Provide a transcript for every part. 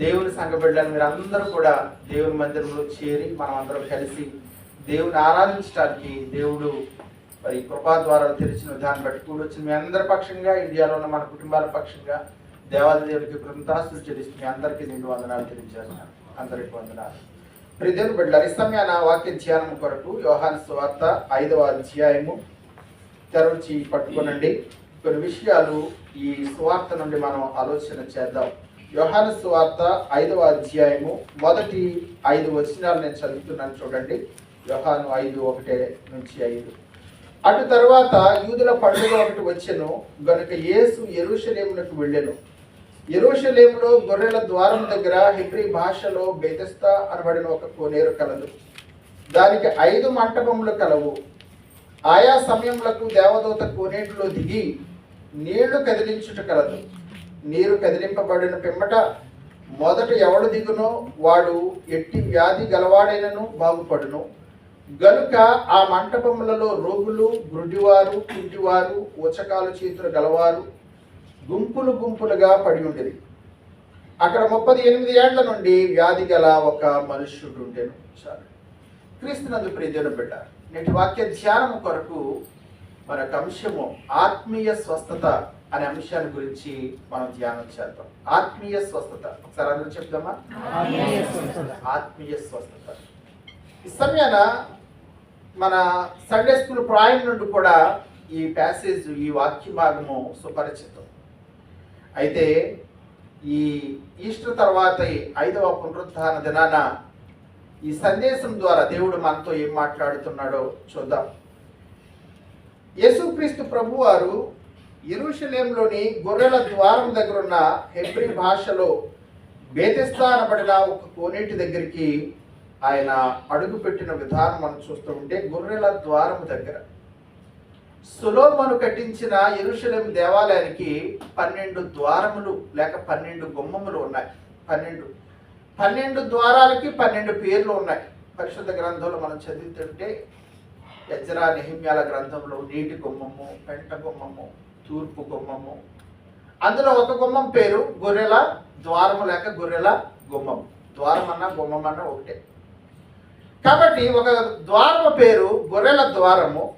దేవుని సంఘ బిడ్డలు మీరు అందరూ కూడా దేవుని మందిరంలో చేరి మనం అందరం కలిసి దేవుని ఆరాధించడానికి దేవుడు మరి కృపా ద్వారా తెరిచిన దాన్ని బట్టి కూడొచ్చిన మీ అందరి పక్షంగా ఇండియాలో ఉన్న మన కుటుంబాల పక్షంగా దేవాది దేవుడికి కృతజ్ఞతాస్తులు చెల్లిస్తూ మీ అందరికీ నేను వందనాలు తెలియజేస్తున్నాను. అందరికి వందనాలు. ప్రదేవుని బిడ్డలు ఈ సమయాన వాక్య ధ్యానం కొరకు యోహాను స్వార్త ఐదవ అధ్యాయము తెరచి పట్టుకోనండి. కొన్ని విషయాలు ఈ సువార్త నుండి మనం ఆలోచన చేద్దాం. యోహాను సువార్త ఐదవ అధ్యాయము మొదటి ఐదు వచనాలు నేను చదువుతున్నాను చూడండి. యోహాను ఐదు ఒకటే నుంచి ఐదు. అటు తర్వాత యూదుల పండుగ ఒకటి వచ్చెను. గనుక యేసు ఎరుషలేమునకు వెళ్ళెను. ఎరుషలేములో గొర్రెల ద్వారం దగ్గర హిబ్రి భాషలో బెతెస్తా అనబడిన ఒక కోనేరు కలదు. దానికి ఐదు మంటపములు కలవు. ఆయా సమయములకు దేవదూత కోనేటిలో దిగి నీళ్ళు కదిలించుట కలదు. నీరు కదిలింపబడిన పిమ్మట మొదట ఎవడు దిగునో వాడు ఎట్టి వ్యాధి గలవాడైనను బాగుపడును. గనుక ఆ మంటపములలో రోగులు గుడ్డివారు కుంటివారు ఉచకాలు చేతులు గలవారు గుంపులు గుంపులుగా పడి ఉండేది అక్కడ ముప్పది ఎనిమిది ఏళ్ళ నుండి వ్యాధి గల ఒక మనుష్యుడు ఉండేను. చాలు. క్రీస్తునందు ప్రియదేవుని బిడ్డ నేటి వాక్య ధ్యానం కొరకు మరొక అంశము ఆత్మీయ స్వస్థత అనే అంశాన్ని గురించి మనం ధ్యానం చేద్దాం. ఆత్మీయ స్వస్థత. ఒకసారి అందరూ చెప్దామా? ఆత్మీయ స్వస్థత. ఈ సమయాన మన సండే స్కూల్ ప్రాయం నుండి కూడా ఈ ప్యాసేజ్ ఈ వాక్య భాగము సుపరిచితం. అయితే ఈ ఈస్టర్ తర్వాత ఐదవ పునరుత్థాన దినాన ఈ సందేశం ద్వారా దేవుడు మనతో ఏం మాట్లాడుతున్నాడో చూద్దాం. యేసుక్రీస్తు ప్రభు వారు ఎరుషలేంలోని గొర్రెల ద్వారం దగ్గర ఉన్న హెబ్రి భాషలో బేతిస్తా అనబడిన ఒక కోనేటి దగ్గరికి ఆయన అడుగు పెట్టిన విధానం మనం చూస్తూ ఉంటే గొర్రెల ద్వారం దగ్గర. సులోమను కట్టించిన ఎరుషలేం దేవాలయానికి పన్నెండు ద్వారములు లేక పన్నెండు గుమ్మములు ఉన్నాయి. పన్నెండు పన్నెండు ద్వారాలకి పన్నెండు పేర్లు ఉన్నాయి. పరిశుద్ధ గ్రంథంలో మనం చదువుతుంటే యజ్రా నిహిమ్యాల గ్రంథంలో నీటి గుమ్మము పెంట గుమ్మము తూర్పు గుమ్మము. అందులో ఒక గుమ్మం పేరు గొర్రెల ద్వారము లేక గొర్రెల గుమ్మం. ద్వారం అన్న గుమ్మం అన్న ఒకటే. కాబట్టి ఒక ద్వారము పేరు గొర్రెల ద్వారము.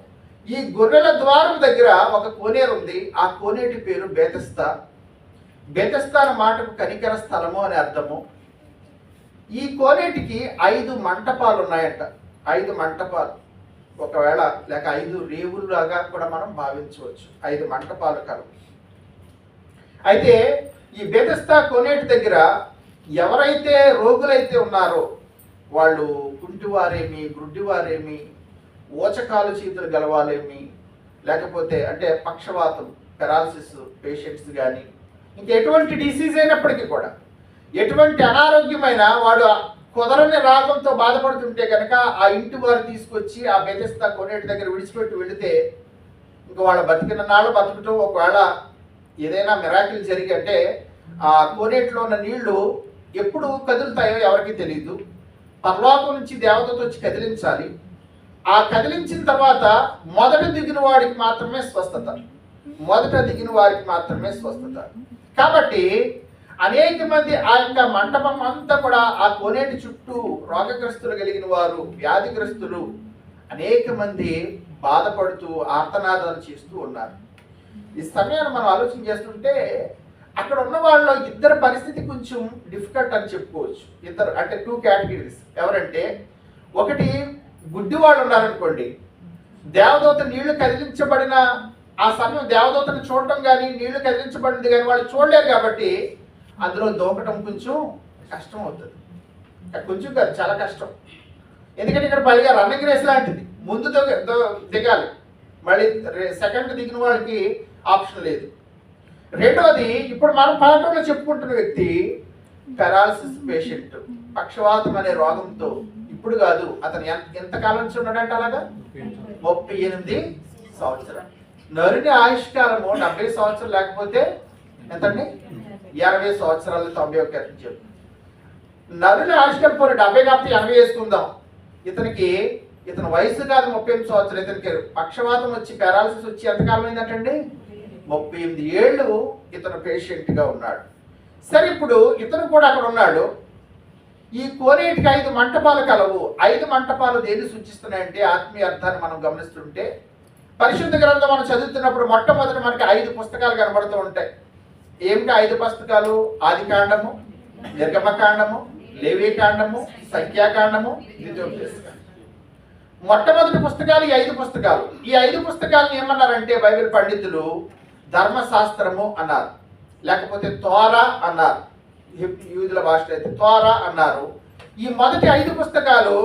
ఈ గొర్రెల ద్వారం దగ్గర ఒక కోనేరు ఉంది. ఆ కోనేటి పేరు బేతస్తా. బేతస్తా అన్న మాటకు కనికర స్థలము అని అర్థము. ఈ కోనేటికి ఐదు మంటపాలు ఉన్నాయట. ఐదు మంటపాలు. ఒకవేళ లేక ఐదు రేవుల్లాగా కూడా మనం భావించవచ్చు. ఐదు మంటపాలు కలవు అయితే ఈ బెదస్తా కోనేటి దగ్గర ఎవరైతే రోగులైతే ఉన్నారో వాళ్ళు కుంటివారేమి గుడ్డివారేమి ఓచకాలు చేతులు గలవాలేమి లేకపోతే అంటే పక్షవాతం పెరాలసిస్ పేషెంట్స్ కానీ ఇంక ఎటువంటి డిసీజ్ అయినప్పటికీ కూడా ఎటువంటి అనారోగ్యమైన వాడు కుదరని రాగంతో బాధపడుతుంటే కనుక ఆ ఇంటి వారు తీసుకొచ్చి ఆ బెదస్తా కొనేటి దగ్గర విడిచిపెట్టి వెళితే ఇంకా వాళ్ళ బతికిన నాళ్ళు బతుకుతూ. ఒకవేళ ఏదైనా మిరాకిల్ జరిగి అంటే ఆ కోనేటిలో ఉన్న నీళ్ళు ఎప్పుడు కదులుతాయో ఎవరికి తెలియదు పర్లోకం నుంచి దేవతతో వచ్చి కదిలించాలి. ఆ కదిలించిన తర్వాత మొదట దిగిన వాడికి మాత్రమే స్వస్థత. మొదట దిగిన వారికి మాత్రమే స్వస్థత. కాబట్టి అనేక మంది ఆ యొక్క మంటపం అంతా కూడా ఆ కోనేటి చుట్టూ రోగగ్రస్తులు కలిగిన వారు వ్యాధిగ్రస్తులు అనేక మంది బాధపడుతూ ఆర్తనాదాలు చేస్తూ ఉన్నారు. ఈ సమయాన్ని మనం ఆలోచన చేస్తుంటే అక్కడ ఉన్న వాళ్ళలో ఇద్దరు పరిస్థితి కొంచెం డిఫికల్ట్ అని చెప్పుకోవచ్చు. ఇద్దరు అంటే టూ కేటగిరీస్ ఎవరంటే ఒకటి గుడ్డి వాళ్ళు ఉన్నారనుకోండి. దేవదూత నీళ్ళు కదిలించబడిన ఆ సమయం దేవదూతను చూడటం కానీ నీళ్ళు కదిలించబడింది కానీ వాళ్ళు చూడలేరు కాబట్టి అందులో దూకటం కొంచెం కష్టం అవుతుంది. కొంచెం కాదు చాలా కష్టం. ఎందుకంటే ఇక్కడ పైగా రన్నింగ్ రేస్ లాంటిది. ముందు దిగాలి. మళ్ళీ సెకండ్ దిగిన వాళ్ళకి ఆప్షన్ లేదు. రెండవది ఇప్పుడు మనం పాఠంలో చెప్పుకుంటున్న వ్యక్తి పెరాలసిస్ పేషెంట్ పక్షవాతం అనే రోగంతో ఇప్పుడు కాదు అతను ఎంత ఎంతకాలం నుంచి ఉన్నాడంట అలాగా? ముప్పై ఎనిమిది సంవత్సరం నరుని ఆయుష్కాలము డెబ్బై సంవత్సరం లేకపోతే ఎంతండి? ఎనభై సంవత్సరాలు తొంభై ఒక చెప్పు నరుని ఆయుష్కాలం పోనీ డెబ్బై కాబట్టి ఎనభై వేసుకుందాం. ఇతనికి ఇతని వయసు కాదు ముప్పై ఎనిమిది సంవత్సరాలు. ఇతనికి పక్షవాతం వచ్చి పారాలసిస్ వచ్చి ఎంతకాలం అయిందంటండి? ముప్పై ఎనిమిది ఏళ్ళు ఇతను పేషెంట్గా ఉన్నాడు. సరే ఇప్పుడు ఇతను కూడా అక్కడ ఉన్నాడు. ఈ కోనేటికి ఐదు మంటపాలు కలవు. ఐదు మంటపాలు దేన్ని సూచిస్తున్నాయంటే ఆత్మీయ అర్థాన్ని మనం గమనిస్తుంటే పరిశుద్ధ గ్రంథం మనం చదువుతున్నప్పుడు మొట్టమొదటి మనకి ఐదు పుస్తకాలు కనబడుతూ ఉంటాయి. ఏమిటి ఐదు పుస్తకాలు? ఆది కాండము నిర్గమకాండము లేవీకాండము సంఖ్యాకాండము మొట్టమొదటి పుస్తకాలు ఈ ఐదు పుస్తకాలు. ఈ ఐదు పుస్తకాలను ఏమన్నారంటే బైబిల్ పండితులు ధర్మశాస్త్రము అన్నారు. లేకపోతే తోరా అన్నారు. యూదుల భాషలో అయితే తోరా అన్నారు. ఈ మొదటి ఐదు పుస్తకాలు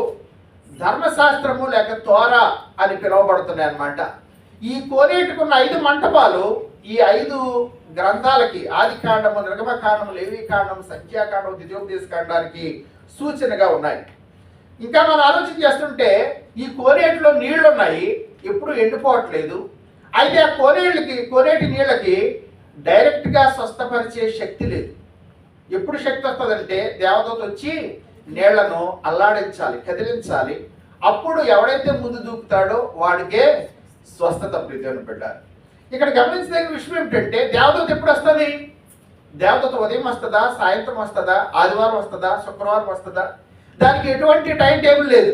ధర్మశాస్త్రము లేక తోరా అని పిలువబడుతున్నాయి అన్నమాట ఈ కోనేటుకున్న ఐదు మంటపాలు ఈ ఐదు గ్రంథాలకి ఆది కాండము నిర్గమకాండము లేవీకాండము సంఖ్యాకాండము ద్వితీయోపదేశ కాండానికి సూచనగా ఉన్నాయి. ఇంకా మనం ఆలోచన చేస్తుంటే ఈ కోనేటిలో నీళ్ళు ఉన్నాయి ఎప్పుడు ఎండిపోవట్లేదు. అయితే ఆ కోనేళ్ళకి కోనేటి నీళ్ళకి డైరెక్ట్గా స్వస్థపరిచే శక్తి లేదు. ఎప్పుడు శక్తి వస్తుందంటే దేవదూత వచ్చి నీళ్ళను అల్లాడించాలి కదిలించాలి. అప్పుడు ఎవడైతే ముందు దూకుతాడో వాడికే స్వస్థత ప్రీతిని పెట్టాలి. ఇక్కడ గమనించదగిన విషయం ఏమిటంటే దేవదూత ఎప్పుడు వస్తుంది? దేవదూత ఉదయం వస్తుందా? సాయంత్రం వస్తుందా? ఆదివారం వస్తుందా? శుక్రవారం వస్తుందా? దానికి ఎటువంటి టైం టేబుల్ లేదు.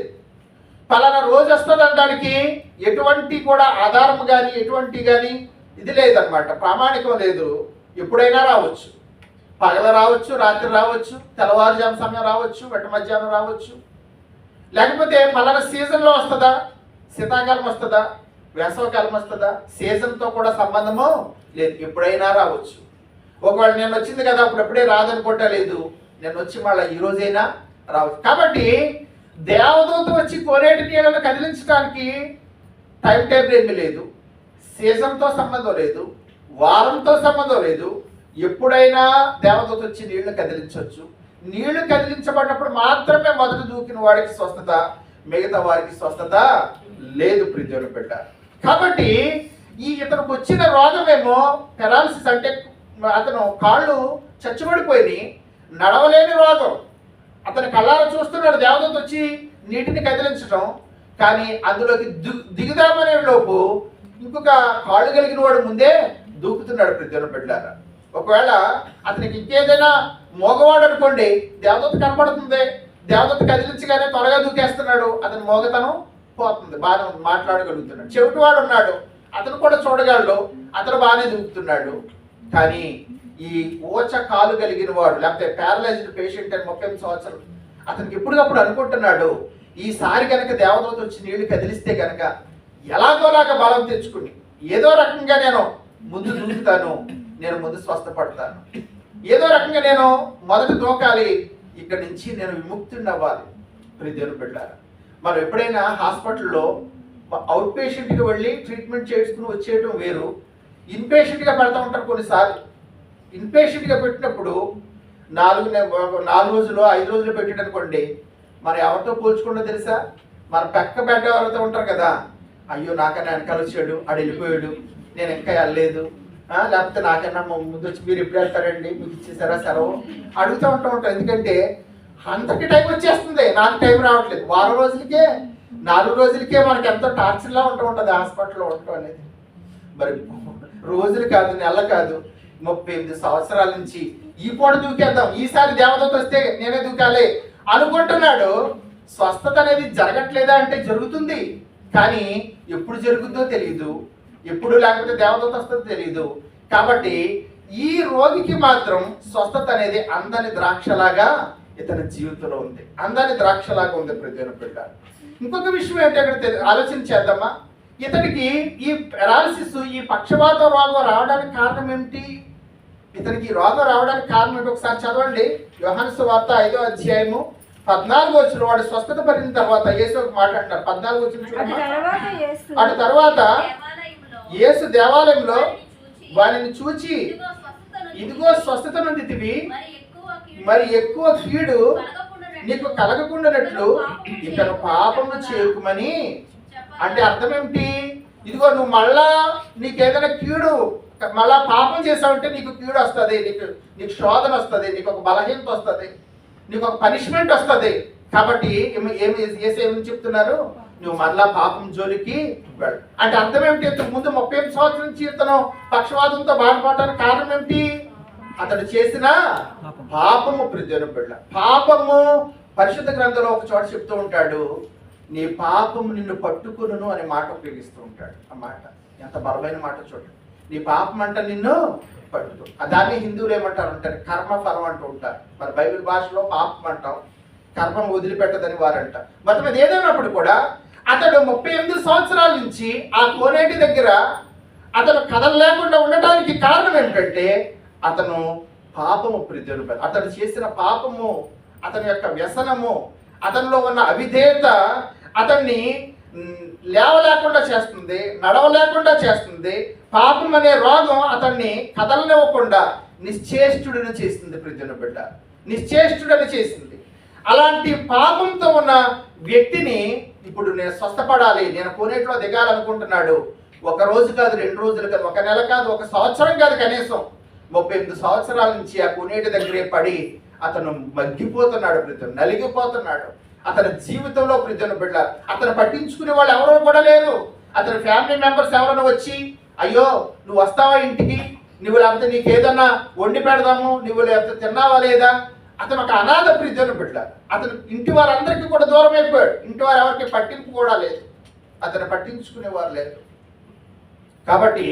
పలానా రోజు వస్తుంది అనడానికి ఎటువంటి కూడా ఆధారం కానీ ఎటువంటి కానీ ఇది లేదనమాట ప్రామాణికం లేదు. ఎప్పుడైనా రావచ్చు. పగల రావచ్చు రాత్రి రావచ్చు తెల్లవారుజాము సమయం రావచ్చు వెంట మధ్యాహ్నం రావచ్చు. లేకపోతే పలానా సీజన్లో వస్తుందా? శీతాకాలం వస్తుందా? వేసవకాలం వస్తుందా? సీజన్తో కూడా సంబంధము లేదు. ఎప్పుడైనా రావచ్చు. ఒకవేళ నేను వచ్చింది కదా అప్పుడు ఎప్పుడే రాదనుకుంటా లేదు. నేను వచ్చి మళ్ళీ ఈ రోజైనా రావచ్చు. కాబట్టి దేవదూత వచ్చి కోనేటి నీళ్ళను కదిలించడానికి టైం టేబుల్ ఏమీ లేదు. సీజన్తో సంబంధం లేదు. వారంతో సంబంధం లేదు. ఎప్పుడైనా దేవదూత వచ్చి నీళ్ళు కదిలించవచ్చు. నీళ్ళు కదిలించబడినప్పుడు మాత్రమే మొదట దూకిన వాడికి స్వస్థత మిగతా వారికి స్వస్థత లేదు ప్రీతిని పెట్ట కాబట్టి ఈ ఇతనికి వచ్చిన రోగమేమో పెరాలసిస్ అంటే అతను కాళ్ళు చచ్చుబడిపోయి నడవలేని రోగం. అతని కళ్ళారా చూస్తున్నాడు దేవదూత వచ్చి నీటిని కదిలించడం కానీ అందులోకి దిగు దిగుదామనే లోపు ఇంకొక కాళ్ళు కలిగిన వాడు ముందే దూకుతున్నాడు ప్రతి బిడ్డారా ఒకవేళ అతనికి ఇంకేదైనా మోగవాడు అనుకోండి దేవదత్త కనపడుతుంది. దేవదత్త కదిలించగానే త్వరగా దూకేస్తున్నాడు. అతని మోగతనం పోతుంది బాగానే ఉంది, మాట్లాడగలుగుతున్నాడు చెవిటివాడు ఉన్నాడు అతను కూడా చూడగలడు అతను బాగానే దూకుతున్నాడు. కానీ ఈ ఓచ కాలు కలిగిన వాడు లేకపోతే ప్యారలైజ్డ్ పేషెంట్ అని ముప్పై ఎనిమిది సంవత్సరం అతనికి ఎప్పటికప్పుడు అనుకుంటున్నాడు ఈసారి కనుక దేవదూత వచ్చి నీళ్ళు కదిలిస్తే కనుక ఎలాగోలాగా బలం తెచ్చుకుని ఏదో రకంగా నేను ముందు దూకుతాను నేను ముందు స్వస్థపడతాను. ఏదో రకంగా నేను మొదట దూకాలి ఇక్కడి నుంచి నేను విముక్తుని అవ్వాలి. ప్రతిదేవుని పెట్టాలి మనం ఎప్పుడైనా హాస్పిటల్లో అవుట్ పేషెంట్కి వెళ్ళి ట్రీట్మెంట్ చేసుకుని వచ్చేయడం వేరు. ఇన్పేషెంట్గా పెడతా ఉంటారు కొన్నిసార్లు. ఇన్పేషెంట్గా పెట్టినప్పుడు నాలుగు నె- నాలుగు రోజులు ఐదు రోజులు పెట్టాడనుకోండి మరి ఎవరితో పోల్చుకుంటో తెలుసా? మన పక్క బెడ్ ఎవరితో ఉంటారు కదా. అయ్యో నాకన్నా వెనకాల వచ్చాడు ఆడు వెళ్ళిపోయాడు నేను ఇంకా వెళ్ళలేదు. లేకపోతే నాకన్నా ముందు వచ్చి మీరు ఎప్పుడు వెళ్తారండి? మీకు ఇచ్చేసారా సెలవు? అడుగుతూ ఉంటా ఉంటారు ఎందుకంటే అంతకి టైం వచ్చేస్తుంది. నాకు టైం రావట్లేదు. వారం రోజులకే నాలుగు రోజులకే మనకి ఎంతో టార్చర్లా ఉంటూ ఉంటుంది హాస్పిటల్లో ఉండటం అనేది. మరి రోజులు కాదు నెల కాదు ముప్పై ఎనిమిది సంవత్సరాల నుంచి ఈ పూట దూకేద్దాం. ఈసారి దేవదూత వస్తే నేనే దూకాలి అనుకుంటున్నాడు. స్వస్థత అనేది జరగట్లేదా అంటే జరుగుతుంది. కానీ ఎప్పుడు జరుగుతుందో తెలియదు ఎప్పుడు లేకపోతే దేవదూత వస్తుందో తెలియదు కాబట్టి ఈ రోగికి మాత్రం స్వస్థత అనేది అందని ద్రాక్షలాగా ఇతని జీవితంలో ఉంది. అందని ద్రాక్షలాగా ఉంది ప్రతి ఒక్క బిడ్డ ఇంకొక విషయం ఏంటి అక్కడ తెలి- ఆలోచన చేద్దామా? ఇతనికి ఈ పెరాలసిస్ ఈ పక్షవాత రోగం రావడానికి కారణం ఏమిటి? ఇతనికి రోగం రావడానికి కారణం ఏంటి ఒకసారి చదవండి. యోహాను వార్త ఐదో అధ్యాయము పద్నాలుగు వచ్చిన వాడు స్వస్థత పడిన తర్వాత యేసు ఒక మాట అంటారు పద్నాలుగు వచ్చిన అటు. తర్వాత యేసు. దేవాలయంలో యేసు దేవాలయంలో వారిని చూచి, ఇదిగో స్వస్థత నొందితివి మరి ఎక్కువ కీడు నీకు కలగకుండానట్లు ఇతను పాపము చేయకుమని అంటే అర్థం ఏమిటి ఇదిగో నువ్వు మళ్ళా నీకు ఏదైనా కీడు మళ్ళా పాపం చేసావంటే నీకు కీడు వస్తుంది నీకు నీకు శోధన వస్తుంది నీకు ఒక బలహీనత వస్తుంది నీకు ఒక పనిష్మెంట్ వస్తుంది. కాబట్టి ఏమి ఏమి చెప్తున్నారు? నువ్వు మళ్ళా పాపం జోలికి వెళ్ళు. అంటే అర్థం ఏమిటి ముందు ముప్పై ఎనిమిది సంవత్సరం నుంచి ఇతను పక్షవాతంతో బాధపడటానికి కారణం ఏమిటి? అతడు చేసిన పాపము. ప్రతిదిన బిడ్డ. పాపము పరిశుద్ధ గ్రంథంలో ఒక చోట చెప్తూ ఉంటాడు నీ పాపము నిన్ను పట్టుకును అనే మాట ఉపయోగిస్తూ ఉంటాడు. ఆ మాట. ఎంత బలమైన మాట చూడండి. నీ పాపం అంట నిన్ను పట్టుకు. ఆ దాన్ని హిందువులు ఏమంటారు అంటారు? కర్మ ఫలం అంటూ ఉంటారు. మరి బైబిల్ భాషలో పాపం అంటాం. కర్మం వదిలిపెట్టదని వారు అంటారు మొత్తం మీద ఏదైనప్పుడు కూడా అతడు ముప్పై ఎనిమిది సంవత్సరాల నుంచి ఆ కోనేటి దగ్గర అతను కథలు లేకుండా ఉండడానికి కారణం ఏంటంటే అతను పాపము ప్రియుడు అతను చేసిన పాపము అతని యొక్క వ్యసనము అతనిలో ఉన్న అవిధేయత అతన్ని లేవలేకుండా చేస్తుంది నడవలేకుండా చేస్తుంది. పాపం అనే రోగం అతన్ని కదలనివ్వకుండా నిశ్చేష్టుడిని చేస్తుంది ప్రజల బిడ్డ. నిశ్చేష్టుడని చేసింది. అలాంటి పాపంతో ఉన్న వ్యక్తిని ఇప్పుడు నేను స్వస్థపడాలి. నేను కోనేట్లో దిగాలనుకుంటున్నాడు. ఒక రోజు కాదు రెండు రోజులు కాదు ఒక నెల కాదు ఒక సంవత్సరం కాదు కనీసం. ముప్పై ఎనిమిది సంవత్సరాల నుంచి ఆ కొనేటి దగ్గరే పడి అతను మగ్గిపోతున్నాడు ప్రతి నలిగిపోతున్నాడు. అతని జీవితంలో ప్రతి బిడ్డ అతను పట్టించుకునే వాళ్ళు ఎవరో కూడా లేరు. అతని ఫ్యామిలీ మెంబర్స్ ఎవరైనా వచ్చి అయ్యో నువ్వు వస్తావా ఇంటికి? నువ్వు లేకపోతే నీకు ఏదన్నా వండి పెడదాము? నువ్వు లేకపోతే తిన్నావా లేదా? అతను ఒక అనాథ ప్రిజను బిడ్డ అతను ఇంటి వారందరికీ కూడా దూరం అయిపోయాడు. ఇంటి వారు ఎవరికి పట్టింపు కూడా లేదు. అతను పట్టించుకునేవారు లేదు. కాబట్టి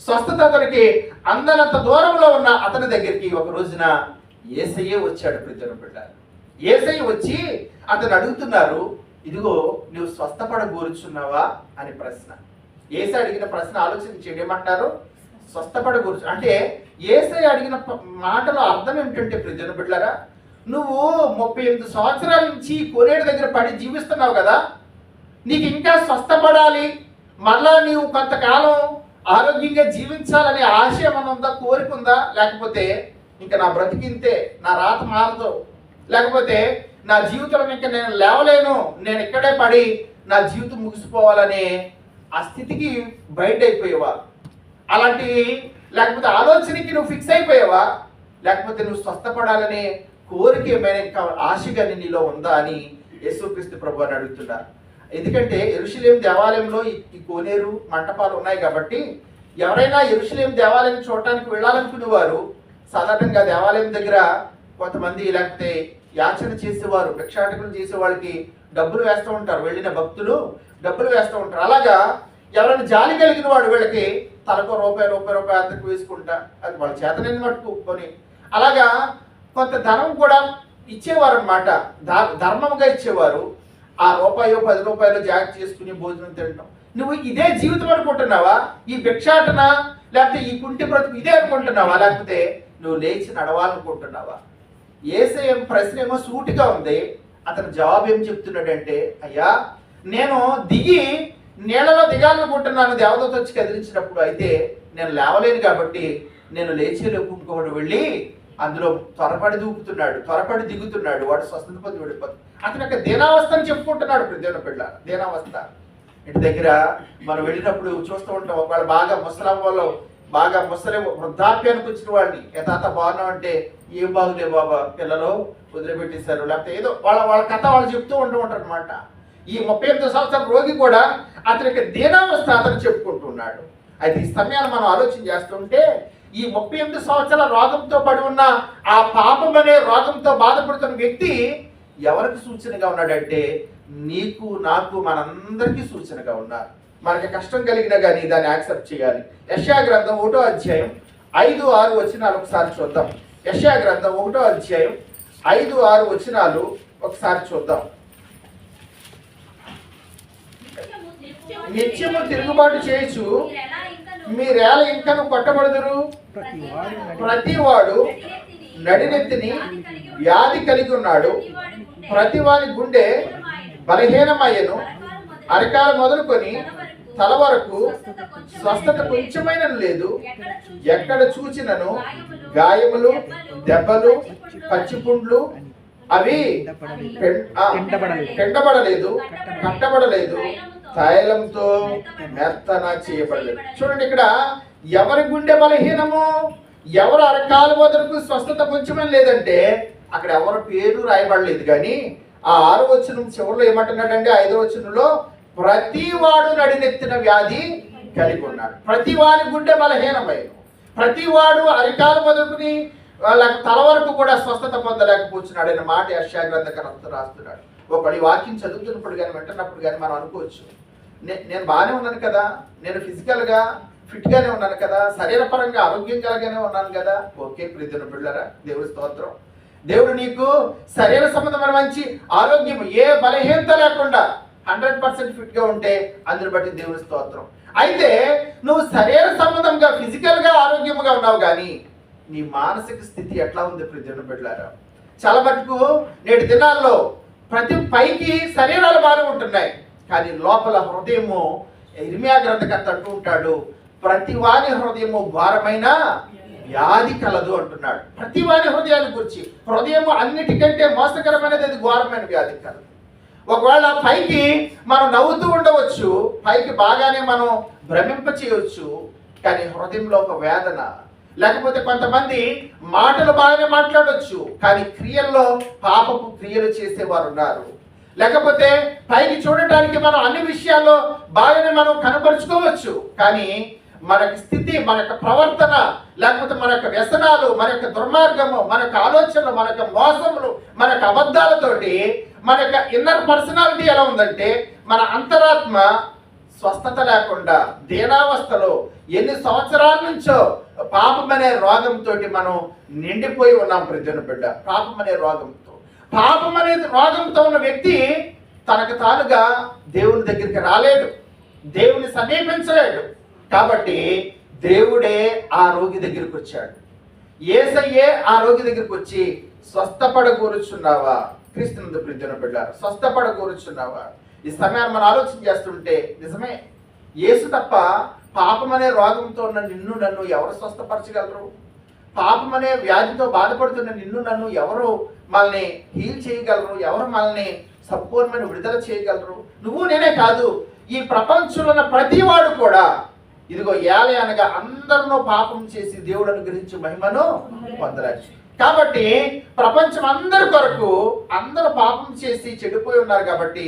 స్వస్థత అతనికి అందనంత దూరంలో ఉన్న అతని దగ్గరికి ఒక రోజున ఏసయ్యే వచ్చాడు ప్రజలు బిడ్డ ఏసయ్య వచ్చి అతను అడుగుతున్నారు ఇదిగో నువ్వు స్వస్థపడ కూర్చున్నావా అని ప్రశ్న. ఏసై అడిగిన ప్రశ్న ఆలోచించండి ఏమంటారు స్వస్థపడ కూర్చు అంటే ఏసై అడిగిన మాటలో అర్థం ఏమిటంటే ప్రజలు బిడ్డరా నువ్వు ముప్పై ఎనిమిది సంవత్సరాల నుంచి కోనేటి దగ్గర పడి జీవిస్తున్నావు కదా నీకు ఇంకా స్వస్థపడాలి. మళ్ళా నీవు కొంతకాలం ఆరోగ్యంగా జీవించాలనే ఆశ ఏమైనా ఉందా? కోరిక ఉందా? లేకపోతే ఇంకా నా బ్రతికింతే నా రాత మారదు. లేకపోతే నా జీవితంలో ఇంకా నేను లేవలేను నేను ఇక్కడే పడి నా జీవితం ముగిసిపోవాలనే ఆ స్థితికి బయట అయిపోయేవా అలాంటి లేకపోతే ఆలోచనకి నువ్వు ఫిక్స్ అయిపోయావా? లేకపోతే నువ్వు స్వస్థపడాలనే కోరిక ఏమైనా ఇంకా ఆశ కానీ నీలో ఉందా అని యేసుక్రీస్తు ప్రభు అని అడుగుతున్నారు. ఎందుకంటే ఎరుశలేం దేవాలయంలో ఈ- కోనేరు మంటపాలు ఉన్నాయి కాబట్టి ఎవరైనా ఎరుశలేం దేవాలయం చూడటానికి వెళ్ళాలనుకునేవారు సాధారణంగా దేవాలయం దగ్గర కొంతమంది లేకపోతే యాచన చేసేవారు భిక్షాటకులు చేసే వాళ్ళకి డబ్బులు వేస్తూ ఉంటారు వెళ్ళిన భక్తులు డబ్బులు వేస్తూ ఉంటారు. అలాగా ఎవరైనా జాలి కలిగిన వాడు వీళ్ళకి తలకు రూపాయి రూపాయి రూపాయి అంతకు వేసుకుంటా అది వాళ్ళ చేతనని మట్టుకు అలాగా కొంత ధనం కూడా ఇచ్చేవారు అనమాట ధర్మంగా ఇచ్చేవారు. ఆ రూపాయో పది రూపాయలు జాగ్రత్త చేసుకుని భోజనం తినడం నువ్వు ఇదే జీవితం అనుకుంటున్నావా? ఈ భిక్షాటన లేకపోతే ఈ కుంటి బ్రతుకు ఇదే అనుకుంటున్నావా? లేకపోతే నువ్వు లేచి నడవాలనుకుంటున్నావా? ఏసేం ప్రశ్న ఏమో సూటిగా ఉంది. అతను జవాబు ఏం చెప్తున్నాడంటే అయ్యా నేను దిగి నీళ్ళలో దిగాలనుకుంటున్నాను దేవదూత వచ్చి కదిలించినప్పుడు అయితే నేను లేవలేను కాబట్టి నేను లేచి ఇంకొకటి వెళ్ళి అందులో త్వరపడి దూకుతున్నాడు త్వరపడి దిగుతున్నాడు వాడు స్వస్థత పొంది వెళ్ళిపోతుంది అతని యొక్క దీనావస్థ అని చెప్పుకుంటున్నాడు ప్రతిదిన పిల్ల దేనావస్థ. ఇంటి దగ్గర మనం వెళ్ళినప్పుడు చూస్తూ ఉంటాం ఒకవేళ బాగా ముసలం వాళ్ళు బాగా ముసలి వృద్ధాప్యానికి వచ్చిన వాడిని యథాత బాగున్నాం అంటే ఏం బాగులే బాబా పిల్లలు వదిలిపెట్టేశారు. లేకపోతే ఏదో వాళ్ళ వాళ్ళ కథ వాళ్ళు చెప్తూ ఉంటూ ఉంటారు అనమాట ఈ ముప్పై ఎనిమిది సంవత్సరాల రోగి కూడా అతని యొక్క దీనావస్థ అతను చెప్పుకుంటున్నాడు. అయితే ఈ సమయాన్ని మనం ఆలోచన చేస్తుంటే ఈ ముప్పై ఎనిమిది సంవత్సరాల రోగంతో పడి ఉన్న ఆ పాపం అనే రోగంతో బాధపడుతున్న వ్యక్తి ఎవరికి సూచనగా ఉన్నాడంటే నీకు నాకు మనందరికీ సూచనగా ఉన్నారు. మనకి కష్టం కలిగినా కానీ దాన్ని యాక్సెప్ట్ చేయాలి. యశా గ్రంథం ఒకటో అధ్యాయం ఐదు ఆరు వచనాలు ఒకసారి చూద్దాం. యశా గ్రంథం ఒకటో అధ్యాయం ఐదు ఆరు వచనాలు ఒకసారి చూద్దాం. నిత్యము తిరుగుబాటు చేయొచ్చు. మీరేళ ఇంకను కొట్టబడదురు? ప్రతివాడు నడినెత్తిని వ్యాధి కలిగి ఉన్నాడు. ప్రతి వారి గుండె బలహీనమయ్యను. అరకాలు మొదలుకొని తల వరకు స్వస్థత కొంచెమైన లేదు. ఎక్కడ చూచినను? గాయములు దెబ్బలు పచ్చిపుండ్లు అవి. పెండబడలేదు కట్టబడలేదు. తైలంతో మెత్తన చేయబడలేదు. చూడండి ఇక్కడ ఎవరి గుండె బలహీనము ఎవరు అరకాల వదలకు స్వస్థత కొంచెమని లేదంటే అక్కడ ఎవరి పేరు రాయబడలేదు. కానీ ఆ ఆరు వచనం చివరిలో ఏమంటున్నాడంటే ఐదో వచనంలో ప్రతి వాడు నడినెత్తిన వ్యాధి కలిగి ఉన్నాడు. ప్రతి వాడి గుండె బలహీనమైన ప్రతి వాడు అరికాలు మొదలుకుని వాళ్ళ తల వరకు కూడా స్వస్థత పొందలేకపోతున్నాడు అనే మాట యశా గ్రంథకర్త రాస్తున్నాడు. ఒకడు పడి వాక్యం చదువుతున్నప్పుడు కానీ వింటున్నప్పుడు కానీ మనం అనుకోవచ్చు. నే- నేను బాగానే ఉన్నాను కదా నేను ఫిజికల్గా ఫిట్గానే ఉన్నాను కదా శరీరపరంగా ఆరోగ్యం ఉన్నాను కదా. ఓకే ప్రీతిన పిల్లరా దేవుడి స్తోత్రం. దేవుడు నీకు శరీర సంబంధమైన మంచి ఆరోగ్యం ఏ బలహీనత లేకుండా హండ్రెడ్ పర్సెంట్ ఫిట్గా ఉంటే అందుని బట్టి దేవుడి స్తోత్రం. అయితే నువ్వు శరీర సంబంధంగా ఫిజికల్గా ఆరోగ్యంగా ఉన్నావు కానీ నీ మానసిక స్థితి ఎట్లా ఉంది ప్రతి బిడ్డారా చాలా మటుకు నేటి దినాల్లో ప్రతి పైకి శరీరాలు బాగా ఉంటున్నాయి. కానీ లోపల హృదయము ఇర్మియా గ్రంథకర్త అంటూ ఉంటాడు ప్రతి వాని హృదయము భారమైన వ్యాధి కలదు అంటున్నాడు. ప్రతి వాని హృదయాన్ని గురించి హృదయము అన్నిటికంటే మోసకరమైనది అది ఘోరమైన వ్యాధి కలదు. ఒకవేళ పైకి మనం నవ్వుతూ ఉండవచ్చు పైకి బాగానే మనం భ్రమింప చేయవచ్చు కానీ హృదయంలో ఒక వేదన లేకపోతే కొంతమంది మాటలు బాగానే మాట్లాడొచ్చు కానీ క్రియల్లో పాపపు క్రియలు చేసేవారు ఉన్నారు లేకపోతే పైకి చూడటానికి మనం అన్ని విషయాల్లో బాగానే మనం కనపరుచుకోవచ్చు కానీ మన స్థితి మన యొక్క ప్రవర్తన లేకపోతే మన యొక్క వ్యసనాలు మన యొక్క దుర్మార్గము మన యొక్క ఆలోచనలు మన యొక్క మోసములు మన యొక్క అబద్ధాలతోటి మన యొక్క ఇన్నర్ పర్సనాలిటీ ఎలా ఉందంటే మన అంతరాత్మ స్వస్థత లేకుండా దీనావస్థలో ఎన్ని సంవత్సరాల నుంచో పాపం అనే రోగంతో మనం నిండిపోయి ఉన్నాం ప్రజల బిడ్డ. పాపం అనే రోగంతో. పాపం అనే రోగంతో ఉన్న వ్యక్తి తనకు తానుగా దేవుని దగ్గరికి రాలేడు దేవుని సమీపించలేడు కాబట్టి దేవుడే ఆ రోగి దగ్గరికి వచ్చాడు. ఏసయ్యే ఆ రోగి దగ్గరికి వచ్చి స్వస్థపడ కూర్చున్నావా క్రీస్తునందు ప్రీతిన బిడ్డ స్వస్థపడ కూర్చున్నావా ఈ సమయాన్ని మనం ఆలోచన చేస్తుంటే నిజమే యేసు తప్ప పాపం అనే రోగంతో ఉన్న నిన్ను నన్ను ఎవరు స్వస్థపరచగలరు? పాపం అనే వ్యాధితో బాధపడుతున్న నిన్ను నన్ను ఎవరు మనల్ని హీల్ చేయగలరు? ఎవరు మనల్ని సంపూర్ణమైన విడుదల చేయగలరు? నువ్వు నేనే కాదు ఈ ప్రపంచంలో ఉన్న ప్రతివాడు కూడా ఇదిగో ఏలే అనగా అందరినూ పాపం చేసి దేవుడు అనుగ్రహించి మహిమను పొందరాచ్చు కాబట్టి ప్రపంచం అందరి కొరకు అందరూ పాపం చేసి చెడిపోయి ఉన్నారు కాబట్టి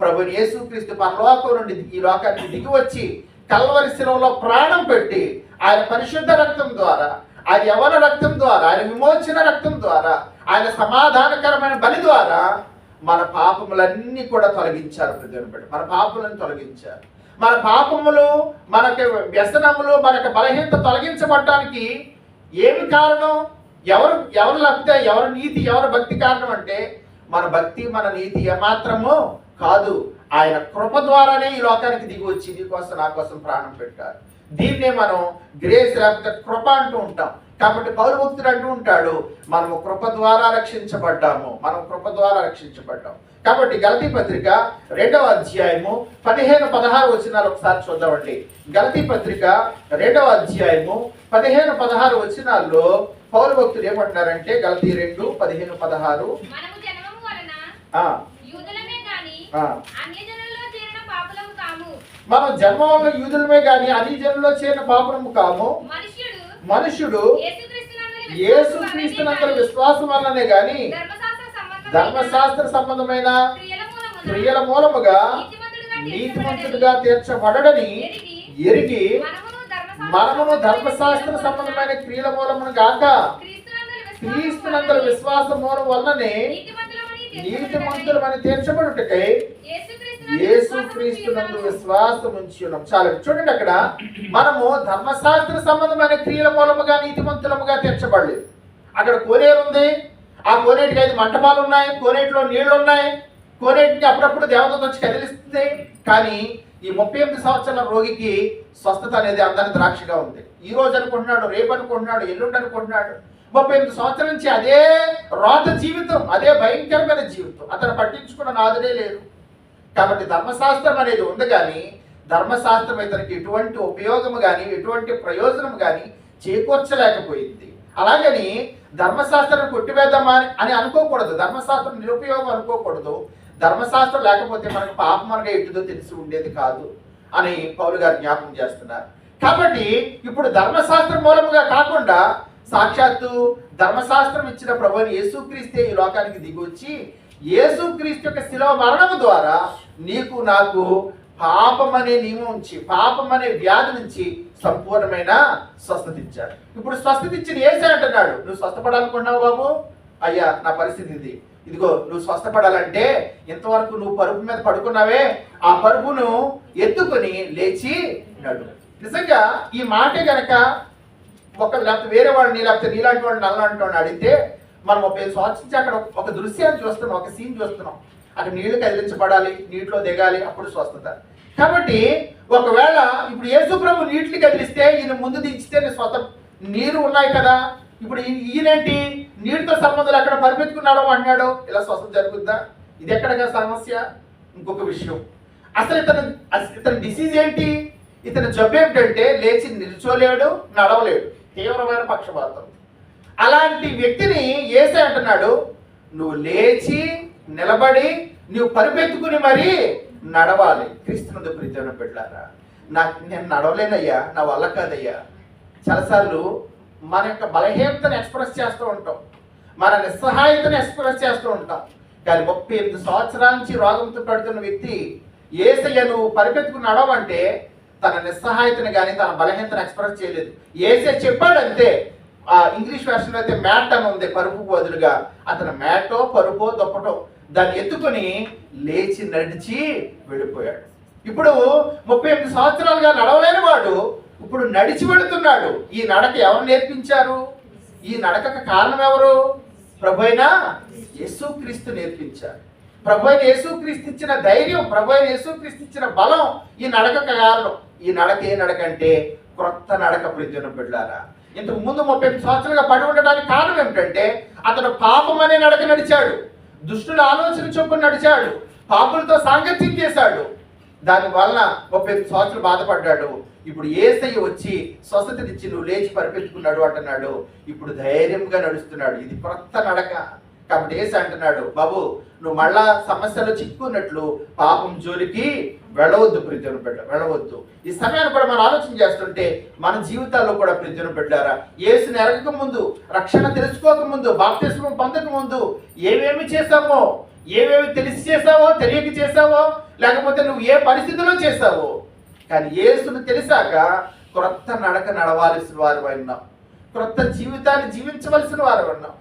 ప్రభు యేసుక్రీస్తు పరలోకం నుండి ఈ లోకానికి దిగి వచ్చి కల్వరి శిలంలో ప్రాణం పెట్టి ఆయన పరిశుద్ధ రక్తం ద్వారా ఆయన యవన రక్తం ద్వారా ఆయన విమోచన రక్తం ద్వారా ఆయన సమాధానకరమైన బలి ద్వారా మన పాపములన్నీ కూడా తొలగించారు ప్రజలను బట్టి. మన పాపములను తొలగించారు. మన పాపములు మనకి వ్యసనములు మనకి బలహీనత తొలగించబడటానికి ఏమి కారణం? ఎవరు ఎవరు లభితే ఎవరు నీతి ఎవరు భక్తి కారణం అంటే మన భక్తి మన నీతి ఏమాత్రము కాదు ఆయన కృప ద్వారానే ఈ లోకానికి దిగి వచ్చి నీ కోసం నా కోసం ప్రాణం పెట్టారు. దీన్నే మనం గ్రేస్ లేకపోతే కృప అంటూ ఉంటాం. కాబట్టి పౌరు భక్తుడు అంటూ ఉంటాడు మనము కృప ద్వారా రక్షించబడ్డాము. మనం కృప ద్వారా రక్షించబడ్డాం కాబట్టి గలతీ పత్రిక రెండవ అధ్యాయము పదిహేను పదహారు వచనాలు ఒకసారి చూద్దామండి. గలతీ పత్రిక రెండవ అధ్యాయము పదిహేను పదహారు వచనాల్లో పౌరు భక్తుడు ఏమంటున్నారంటే గలతీ రెండు పదిహేను పదహారు. మనం జన్మ వల్ల యూదులమే గాని అన్ని జనుల్లో చేరిన పాపము కాము. మనుష్యుడు మనుషుడు యేసు విశ్వాసం క్రీస్తునందరి విశ్వాసం వల్లనే గాని ధర్మశాస్త్ర సంబంధమైన క్రియల మూలముగా నీతిమంతుడుగా తీర్చబడడని ఎరిగి మనమును ధర్మశాస్త్ర సంబంధమైన క్రియల మూలమున క్రీస్తునందు క్రీస్తునందరి విశ్వాస మూలం వల్లనే నీతిమంతులమని నీతిమంతులమని తీర్చబడుటకై యేసుక్రీస్తునందు. విశ్వాసం ఉంచి ఉన్నాం చాలా చూడండి అక్కడ. మనము ధర్మశాస్త్ర సంబంధమైన క్రియల మూలముగా నీతిమంతులముగా తీర్చబడలేదు. అక్కడ కోనేరు ఉంది. ఆ కోనేటికి ఐదు మంటపాలు ఉన్నాయి. కోనేటిలో నీళ్ళు ఉన్నాయి. కోనేటికి అప్పుడప్పుడు దేవత వచ్చి కదిలిస్తుంది. కానీ ఈ ముప్పై ఎనిమిది సంవత్సరాల రోగికి స్వస్థత అనేది అందరి ద్రాక్షగా ఉంది. ఈ రోజు అనుకుంటున్నాడు రేపు అనుకుంటున్నాడు ఎల్లుండి అనుకుంటున్నాడు. ముప్పై ఎనిమిది సంవత్సరాల నుంచి అదే రోత జీవితం అదే భయంకరమైన జీవితం. అతను పట్టించుకున్న నాదుడే లేదు కాబట్టి ధర్మశాస్త్రం అనేది ఉంది కానీ ధర్మశాస్త్రం ఇతనికి ఎటువంటి ఉపయోగము కానీ ఎటువంటి ప్రయోజనం కానీ చేకూర్చలేకపోయింది. అలాగని ధర్మశాస్త్రం కొట్టివేద్దామా అని- అని అనుకోకూడదు. ధర్మశాస్త్రం నిరుపయోగం అనుకోకూడదు. ధర్మశాస్త్రం లేకపోతే మనకు పాపమనగా ఎటుదో తెలిసి ఉండేది కాదు అని పౌలు గారు జ్ఞాపకం చేస్తున్నారు. కాబట్టి ఇప్పుడు ధర్మశాస్త్రం మూలముగా కాకుండా సాక్షాత్తు ధర్మశాస్త్రం ఇచ్చిన ప్రభుని యేసుక్రీస్తే ఈ లోకానికి దిగొచ్చి యేసుక్రీస్తు యొక్క శిలవ మరణము ద్వారా నీకు నాకు పాపం అనే నియమం నుంచి పాపం అనే వ్యాధి నుంచి సంపూర్ణమైన స్వస్థత ఇచ్చాడు. ఇప్పుడు స్వస్థత ఇచ్చిన ఏసే అంటున్నాడు నువ్వు స్వస్థపడాలనుకున్నావు బాబు? అయ్యా నా పరిస్థితి ఇది. ఇదిగో నువ్వు స్వస్థపడాలంటే ఇంతవరకు నువ్వు పరుపు మీద పడుకున్నావే ఆ పరుపును ఎత్తుకొని లేచి నడు. నిజంగా ఈ మాటే గనక ఒక లేకపోతే వేరే వాడిని లేకపోతే నీలాంటి వాడిని నల్లాంటి వాడిని అడిగితే మనం ముప్పై సంవత్సరించి అక్కడ ఒక దృశ్యాన్ని చూస్తున్నాం ఒక సీన్ చూస్తున్నాం. అక్కడ నీళ్ళు కదిలించబడాలి నీటిలో దిగాలి అప్పుడు స్వస్థత. కాబట్టి ఒకవేళ ఇప్పుడు యేసుప్రభు నీటిని కదిలిస్తే ఈయన ముందు దించితే నీ స్వత నీరు ఉన్నాయి కదా. ఇప్పుడు ఈయనేంటి? నీటితో సంబంధాలు ఎక్కడ పరిపెత్తుకున్నాడో అన్నాడో ఇలా స్వస్థత జరుగుద్దా? ఇది ఎక్కడగా సమస్య? ఇంకొక విషయం. అసలు ఇతను ఇతని డిసీజ్ ఏంటి? ఇతని జబ్బు ఏమిటంటే లేచి నిల్చోలేడు నడవలేడు. తీవ్రమైన పక్షపాతం. అలాంటి వ్యక్తిని ఏసే అంటున్నాడు నువ్వు లేచి నిలబడి నువ్వు పరిపెత్తుకుని మరీ నడవాలి. క్రీస్తునందు ప్రీతిన పెట్టారా నాకు నేను నడవలేనయ్యా నా వల్ల కాదయ్యా. చాలాసార్లు మన యొక్క బలహీనతను ఎక్స్ప్రెస్ చేస్తూ ఉంటాం. మన నిస్సహాయతను ఎక్స్ప్రెస్ చేస్తూ ఉంటాం. కానీ ముప్పై ఎనిమిది సంవత్సరాల నుంచి రోగంతో పడుతున్న వ్యక్తి ఏసయ్య నువ్వు పరిపెత్తుకుని నడవంటే తన నిస్సహాయతను కానీ తన బలహీనతను ఎక్స్ప్రెస్ చేయలేదు. ఏసే చెప్పాడు అంతే ఆ ఇంగ్లీష్ వెర్షన్ అయితే మ్యాట్ అని ఉంది పరుపు బదులుగా. అతను మ్యాటో పరుపో దొప్పటో దాన్ని ఎత్తుకొని లేచి నడిచి వెళ్ళిపోయాడు. ఇప్పుడు ముప్పై ఎనిమిది సంవత్సరాలుగా నడవలేని వాడు ఇప్పుడు నడిచి వెళుతున్నాడు. ఈ నడక ఎవరు నేర్పించారు? ఈ నడకకు కారణం ఎవరు? ప్రభు అయిన యేసుక్రీస్తు నేర్పించారు. ప్రభు అయిన యేసుక్రీస్తు ఇచ్చిన ధైర్యం ప్రభు అయిన యేసుక్రీస్తు ఇచ్చిన బలం ఈ నడక కారణం. ఈ నడక ఏ నడక అంటే క్రొత్త నడక ప్రతిదిన బిడ్డారా ఇంతకు ముందు ముప్పై ఎనిమిది సంవత్సరాలుగా పడి ఉండడానికి కారణం ఏమిటంటే అతను పాపం అనే నడక నడిచాడు. దుష్టుల ఆలోచన చొప్పున నడిచాడు. పాపులతో సాంగత్యం చేశాడు. దాని వలన ముప్పై ఎనిమిది సంవత్సరాలు బాధపడ్డాడు. ఇప్పుడు ఏసయ్య వచ్చి స్వస్థతనిచ్చి నువ్వు లేచి పరిపెట్టుకున్నాడు అంటున్నాడు. ఇప్పుడు ధైర్యంగా నడుస్తున్నాడు. ఇది క్రొత్త నడక. కాబట్టి ఏసు అంటున్నాడు బాబు నువ్వు మళ్ళా సమస్యలో చిక్కున్నట్లు పాపం జోలికి వెళ్ళవద్దు ప్రీతిని బిడ్డ వెళ్ళవద్దు. ఈ సమయాన్ని కూడా మనం ఆలోచన చేస్తుంటే మన జీవితాల్లో కూడా ప్రీతిని పెట్టారా? ఏసుని ఎరగక ముందు రక్షణ తెలుసుకోక ముందు బాప్తిస్మం పొందక ముందు ఏమేమి చేశామో ఏమేమి తెలిసి చేసావో తెలియక చేసావో లేకపోతే నువ్వు ఏ పరిస్థితిలో చేసావో కానీ ఏసును తెలిసాక క్రొత్త నడక నడవాల్సిన వారు ఉన్నాం క్రొత్త జీవితాన్ని జీవించవలసిన వారు ఉన్నాం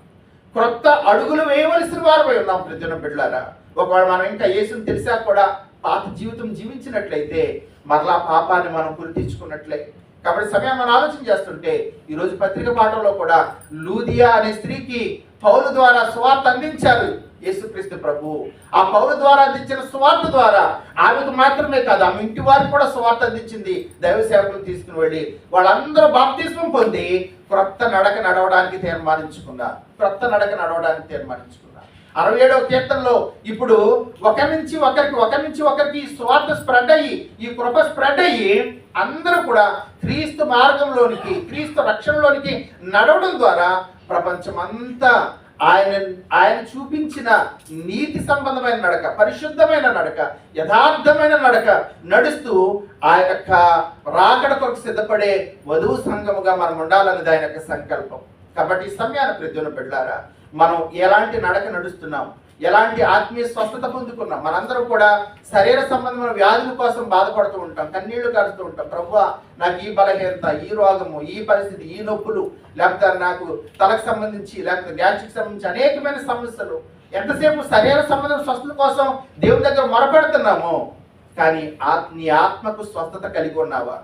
క్రొత్త అడుగులు వేయవలసిన వారు ఉన్నాం ప్రజల బిడ్డారా ఒకవేళ మనం ఇంకా యేసుని తెలిసా కూడా పాత జీవితం జీవించినట్లయితే మరలా పాపాన్ని మనం గుర్తించుకున్నట్లే కాబట్టి సమయం మనం ఆలోచన చేస్తుంటే ఈరోజు పత్రిక పాఠంలో కూడా లూదియా అనే స్త్రీకి పౌలు ద్వారా సువార్త అందించారు. యేసుక్రీస్తు ప్రభు. ఆ పౌరు ద్వారా అందించిన సువార్త ద్వారా ఆమెకు మాత్రమే కాదు ఆమె ఇంటి వారికి కూడా సువార్త అందించింది. దైవ సేవకులు తీసుకుని వెళ్ళి వాళ్ళందరూ బాప్తిస్మం పొంది క్రొత్త నడక నడవడానికి తీర్మానించుకున్నారు. క్రొత్త నడక నడవడానికి తీర్మానించుకున్నారు. అరవై ఏడవ కీర్తనలో ఇప్పుడు ఒకరి నుంచి ఒకరికి ఒకరి నుంచి ఒకరికి ఈ స్వార్థ స్ప్రెడ్ అయ్యి ఈ కృప స్ప్రెడ్ అయ్యి అందరూ కూడా క్రీస్తు మార్గంలోనికి క్రీస్తు రక్షణలోనికి నడవడం ద్వారా ప్రపంచం అంతా ఆయన ఆయన చూపించిన నీతి సంబంధమైన నడక పరిశుద్ధమైన నడక యథార్థమైన నడక నడుస్తూ ఆయన యొక్క రాకడ కొరకు సిద్ధపడే వధువు సంఘముగా మనం ఉండాలన్నది ఆయన యొక్క సంకల్పం. కాబట్టి సమయాన సమయాన్ని ప్రతిన పెట్టారా మనం ఎలాంటి నడక నడుస్తున్నాం? ఎలాంటి ఆత్మీయ స్వస్థత పొందుకున్నాం? మనందరం కూడా శరీర సంబంధమైన వ్యాధుల కోసం బాధపడుతూ ఉంటాం కన్నీళ్ళు కడుతూ ఉంటాం. ప్రభు నాకు ఈ బలహీనత ఈ రోగము ఈ పరిస్థితి ఈ నొప్పులు లేకపోతే నాకు తలకు సంబంధించి లేకపోతే గ్యాస్ట్రిక్ సంబంధించి అనేకమైన సమస్యలు. ఎంతసేపు శరీర సంబంధం స్వస్థత కోసం దేవుని దగ్గర మొరపెడుతున్నాము కానీ ఆత్- నీ ఆత్మకు స్వస్థత కలిగి ఉన్నావా?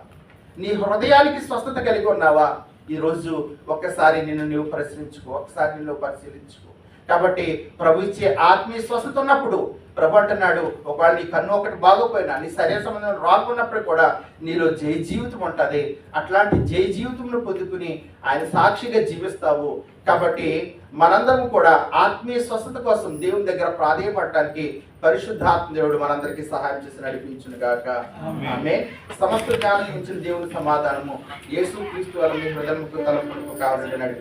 నీ హృదయానికి స్వస్థత కలిగి ఉన్నావా? ఈరోజు ఒక్కసారి నిన్ను నువ్వు ప్రశ్నించుకో ఒకసారి నిన్ను పరిశీలించుకో. కాబట్టి ప్రభు ఇచ్చే ఆత్మీయ స్వస్థత ఉన్నప్పుడు ప్రభు అంటున్నాడు ఒకవేళ నీ కన్ను ఒకటి బాగోపోయినా నీ శరీర సంబంధం రాకున్నప్పుడు కూడా నీలో జై జీవితం ఉంటుంది. అట్లాంటి జై జీవితంను పొందుకుని ఆయన సాక్షిగా జీవిస్తావు. కాబట్టి మనందరం కూడా ఆత్మీయ స్వస్థత కోసం దేవుని దగ్గర ప్రాధేయపడటానికి పరిశుద్ధాత్మ దేవుడు మనందరికీ సహాయం చేసి నడిపించును గాక. ఆమె సమస్త జ్ఞానం ఇచ్చిన దేవుని సమాధానము. యేసు క్రీస్తు మీ హృదయం తలపులకు కావాలని నడిపించు